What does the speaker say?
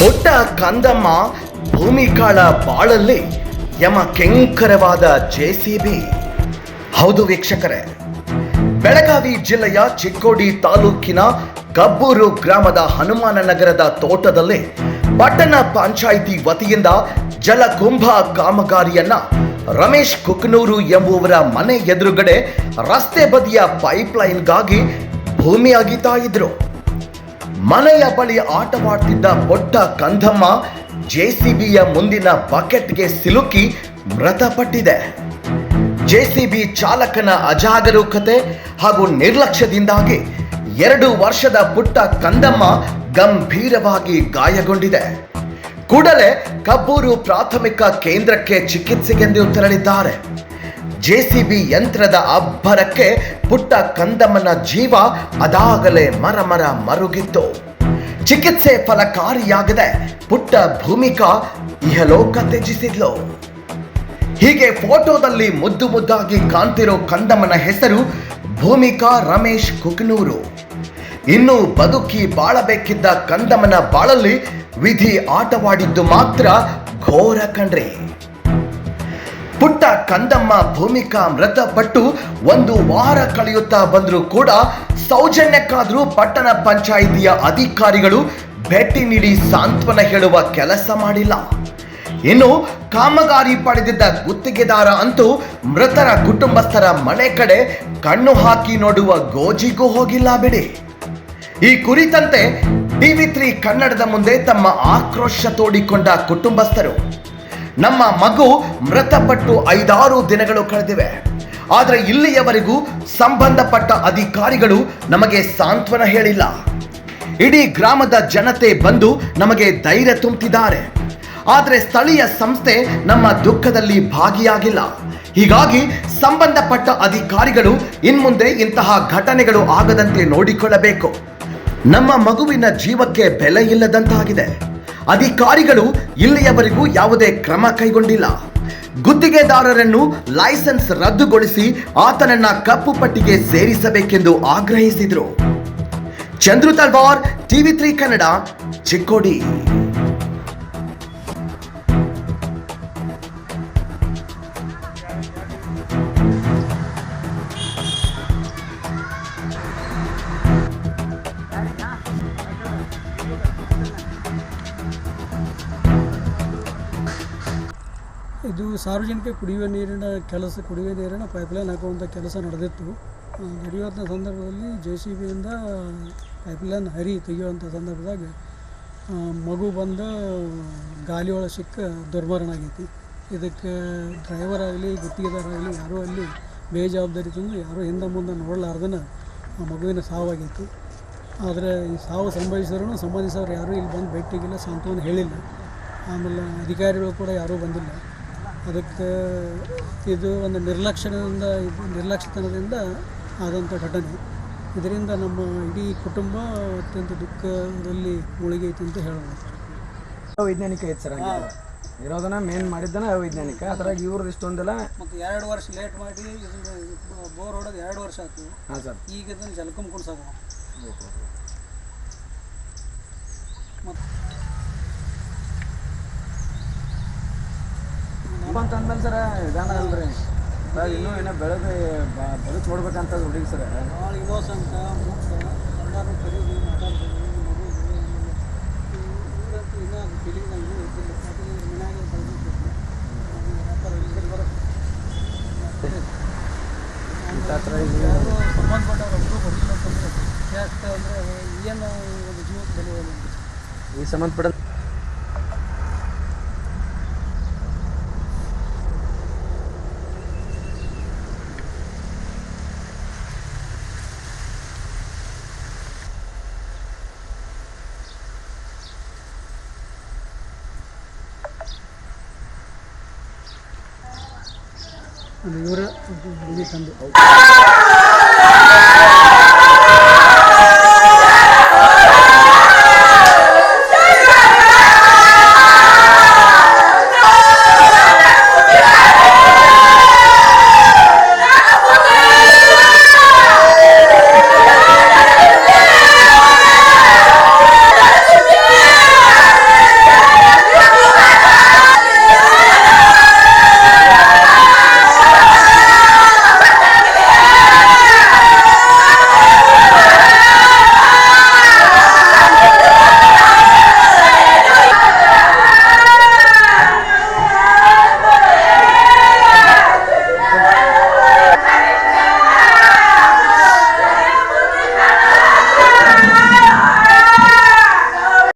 ಪುಟ್ಟ ಕಂದಮ್ಮ ಭೂಮಿಕಾಳ ಬಾಳಲ್ಲಿ ಯಮ ಕೆಂಕರವಾದ ಜೆಸಿಬಿ ಹೌದು ವೀಕ್ಷಕರೇ, ಬೆಳಗಾವಿ ಜಿಲ್ಲೆಯ ಚಿಕ್ಕೋಡಿ ತಾಲೂಕಿನ ಕಬ್ಬೂರು ಗ್ರಾಮದ ಹನುಮಾನ ನಗರದ ತೋಟದಲ್ಲಿ ಪಟ್ಟಣ ಪಂಚಾಯಿತಿ ವತಿಯಿಂದ ಜಲಕುಂಭ ಕಾಮಗಾರಿಯನ್ನ ರಮೇಶ್ ಕುಕ್ನೂರು ಎಂಬುವರ ಮನೆ ಎದುರುಗಡೆ ರಸ್ತೆ ಬದಿಯ ಪೈಪ್ಲೈನ್ಗಾಗಿ ಭೂಮಿ ಅಗಿತಾ ಇದ್ರು ಮನೆಯ ಬಳಿ ಆಟವಾಡ್ತಿದ್ದ ಪೊಟ್ಟ ಕಂದಮ್ಮ ಜೆಸಿಬಿಯ ಮುಂದಿನ ಬಕೆಟ್ಗೆ ಸಿಲುಕಿ ಮೃತಪಟ್ಟಿದೆ. ಜೆಸಿಬಿ ಚಾಲಕನ ಅಜಾಗರೂಕತೆ ಹಾಗೂ ನಿರ್ಲಕ್ಷ್ಯದಿಂದಾಗಿ ಎರಡು ವರ್ಷದ ಪುಟ್ಟ ಕಂದಮ್ಮ ಗಂಭೀರವಾಗಿ ಗಾಯಗೊಂಡಿದೆ. ಕೂಡಲೇ ಕಬ್ಬೂರು ಪ್ರಾಥಮಿಕ ಕೇಂದ್ರಕ್ಕೆ ಚಿಕಿತ್ಸೆಗೆಂದು ತೆರಳಿದ್ದಾರೆ. ಜೆಸಿಬಿ ಯಂತ್ರದ ಅಬ್ಬರಕ್ಕೆ ಪುಟ್ಟ ಕಂದಮ್ಮನ ಜೀವ ಅದಾಗಲೇ ಮರಮರ ಮರುಗಿತ್ತು. ಚಿಕಿತ್ಸೆ ಫಲಕಾರಿಯಾಗದೆ ಪುಟ್ಟ ಭೂಮಿಕಾ ಇಹಲೋಕ ತ್ಯಜಿಸಿದ್ಲು. ಹೀಗೆ ಫೋಟೋದಲ್ಲಿ ಮುದ್ದು ಮುದ್ದಾಗಿ ಕಾಣ್ತಿರೋ ಕಂದಮ್ಮನ ಹೆಸರು ಭೂಮಿಕಾ ರಮೇಶ್ ಕುಕ್ನೂರು. ಇನ್ನು ಬದುಕಿ ಬಾಳಬೇಕಿದ್ದ ಕಂದಮ್ಮನ ಬಾಳಲ್ಲಿ ವಿಧಿ ಆಟವಾಡಿದ್ದು ಮಾತ್ರ ಘೋರ ಕಣ್ರಿ. ಪುಟ್ಟ ಕಂದಮ್ಮ ಭೂಮಿಕಾ ಮೃತಪಟ್ಟು ಒಂದು ವಾರ ಕಳೆಯುತ್ತಾ ಬಂದರೂ ಕೂಡ ಸೌಜನ್ಯಕ್ಕಾದರೂ ಪಟ್ಟಣ ಪಂಚಾಯಿತಿಯ ಅಧಿಕಾರಿಗಳು ಭೇಟಿ ನೀಡಿ ಸಾಂತ್ವನ ಹೇಳುವ ಕೆಲಸ ಮಾಡಿಲ್ಲ. ಇನ್ನು ಕಾಮಗಾರಿ ಪಡೆದಿದ್ದ ಗುತ್ತಿಗೆದಾರ ಅಂತೂ ಮೃತರ ಕುಟುಂಬಸ್ಥರ ಮನೆ ಕಡೆ ಕಣ್ಣು ಹಾಕಿ ನೋಡುವ ಗೋಜಿಗೂ ಹೋಗಿಲ್ಲ ಬಿಡಿ. ಈ ಕುರಿತಂತೆ ಟಿವಿ ಕನ್ನಡದ ಮುಂದೆ ತಮ್ಮ ಆಕ್ರೋಶ ತೋಡಿಕೊಂಡ ಕುಟುಂಬಸ್ಥರು. ನಮ್ಮ ಮಗು ಮೃತಪಟ್ಟು ಐದಾರು ದಿನಗಳು ಕಳೆದಿವೆ. ಆದರೆ ಇಲ್ಲಿಯವರೆಗೂ ಸಂಬಂಧಪಟ್ಟ ಅಧಿಕಾರಿಗಳು ನಮಗೆ ಸಾಂತ್ವನ ಹೇಳಿಲ್ಲ. ಇಡೀ ಗ್ರಾಮದ ಜನತೆ ಬಂದು ನಮಗೆ ಧೈರ್ಯ ತುಂಬಿದ್ದಾರೆ ಆದರೆ ಸ್ಥಳೀಯ ಸಂಸ್ಥೆ ನಮ್ಮ ದುಃಖದಲ್ಲಿ ಭಾಗಿಯಾಗಿಲ್ಲ. ಹೀಗಾಗಿ ಸಂಬಂಧಪಟ್ಟ ಅಧಿಕಾರಿಗಳು ಇನ್ಮುಂದೆ ಇಂತಹ ಘಟನೆಗಳು ಆಗದಂತೆ ನೋಡಿಕೊಳ್ಳಬೇಕು. ನಮ್ಮ ಮಗುವಿನ ಜೀವಕ್ಕೆ ಬೆಲೆ ಇಲ್ಲದಂತಾಗಿದೆ. ಅಧಿಕಾರಿಗಳು ಇಲ್ಲಿಯವರೆಗೂ ಯಾವುದೇ ಕ್ರಮ ಕೈಗೊಂಡಿಲ್ಲ. ಗುತ್ತಿಗೆದಾರರನ್ನು ಲೈಸೆನ್ಸ್ ರದ್ದುಗೊಳಿಸಿ ಆತನನ್ನ ಕಪ್ಪು ಪಟ್ಟಿಗೆ ಸೇರಿಸಬೇಕೆಂದು ಆಗ್ರಹಿಸಿದರು. Chandru Talwar, TV three Kannada, Chikkodi. ಇದು ಸಾರ್ವಜನಿಕ ಕುಡಿಯುವ ನೀರಿನ ಕೆಲಸ, ಕುಡಿಯುವ ನೀರಿನ ಪೈಪ್ಲೈನ್ ಹಾಕುವಂಥ ಕೆಲಸ ನಡೆದಿತ್ತು. ನಡೆಯುವಂಥ ಸಂದರ್ಭದಲ್ಲಿ ಜೆ ಸಿ ಬಿಯಿಂದ ಪೈಪ್ಲೈನ್ ಹರಿ ತೆಗೆಯುವಂಥ ಸಂದರ್ಭದಾಗ ಮಗು ಬಂದು ಗಾಲಿ ಒಳಗೆ ಸಿಕ್ಕ ದುರ್ಮರಣ ಆಗೈತಿ. ಇದಕ್ಕೆ ಡ್ರೈವರ್ ಆಗಲಿ ಗುತ್ತಿಗೆದಾರಾಗಲಿ ಯಾರೂ ಅಲ್ಲಿ ಬೇಜವಾಬ್ದಾರಿ ತಂದು ಯಾರೂ ಹಿಂದೆ ಮುಂದೆ ನೋಡಲಾರ್ದನ ಆ ಮಗುವಿನ ಸಾವಾಗಿತ್ತು ಆದರೆ ಈ ಸಾವು ಸಂಭವಿಸಿದ್ರೂ ಸಂಬಂಧಿಸಿದವರು ಯಾರೂ ಇಲ್ಲಿ ಬಂದು ಭೇಟಿಗಿಲ್ಲ ಸಾಂತ್ವನ ಹೇಳಿಲ್ಲ. ಆಮೇಲೆ ಅಧಿಕಾರಿಗಳು ಕೂಡ ಯಾರೂ ಬಂದಿಲ್ಲ. ಅದಕ್ಕೆ ಇದು ಒಂದು ನಿರ್ಲಕ್ಷ್ಯದಿಂದ ಇದು ನಿರ್ಲಕ್ಷ್ಯತನದಿಂದ ಆದಂಥ ಘಟನೆ. ಇದರಿಂದ ನಮ್ಮ ಇಡೀ ಕುಟುಂಬ ಅತ್ಯಂತ ದುಃಖದಲ್ಲಿ ಮುಳುಗೈತೆ ಅಂತ ಹೇಳ್ಬೋದು. ಅವೈಜ್ಞಾನಿಕ ಐತೆ ಸರ್ ಇರೋದನ್ನ ಮೇನ್ ಮಾಡಿದ್ದನ ಅವೈಜ್ಞಾನಿಕ. ಅದ್ರಾಗ ಇವ್ರದ್ದು ಇಷ್ಟೊಂದೆಲ್ಲ ಮತ್ತು ಎರಡು ವರ್ಷ ಲೇಟ್ ಮಾಡಿ ಬೋರ್ ಹೊಡೋದು ಎರಡು ವರ್ಷ ಆಯ್ತು. ಹಾಂ ಸರ್. ಈಗ ಇದನ್ನು ಜಲಕಂ ಕುಣ್ಸೋದು. ಮತ್ತು ಅಂತ ಅಂದ್ಮೇಲೆ ಸರ್ ವಿಧಾನ ಅಲ್ರಿ. ಸರ್ ಇನ್ನೂ ಏನೋ ಬೆಳೆದು ಬದುಕು ನೋಡ್ಬೇಕಂತ ಹುಡುಗಿ ಸರ್. ಎಲ್ಲರೂ ಮಾತಾಡ್ಬೋದು ಇವರಂತೂ ಇನ್ನೂ ಫೀಲಿಂಗ್ ಇದ್ದಿಲ್ಲ. ಮನ್ಯಾಗ ಸಂಬಂಧಪಟ್ಟವ್ರು ಯಾಕೆ ಅಂದರೆ ಏನು ಒಂದು ಜೀವಕ್ಕೆ ಈ ಸಂಬಂಧಪಟ್ಟ ಇವರ ತಂದು.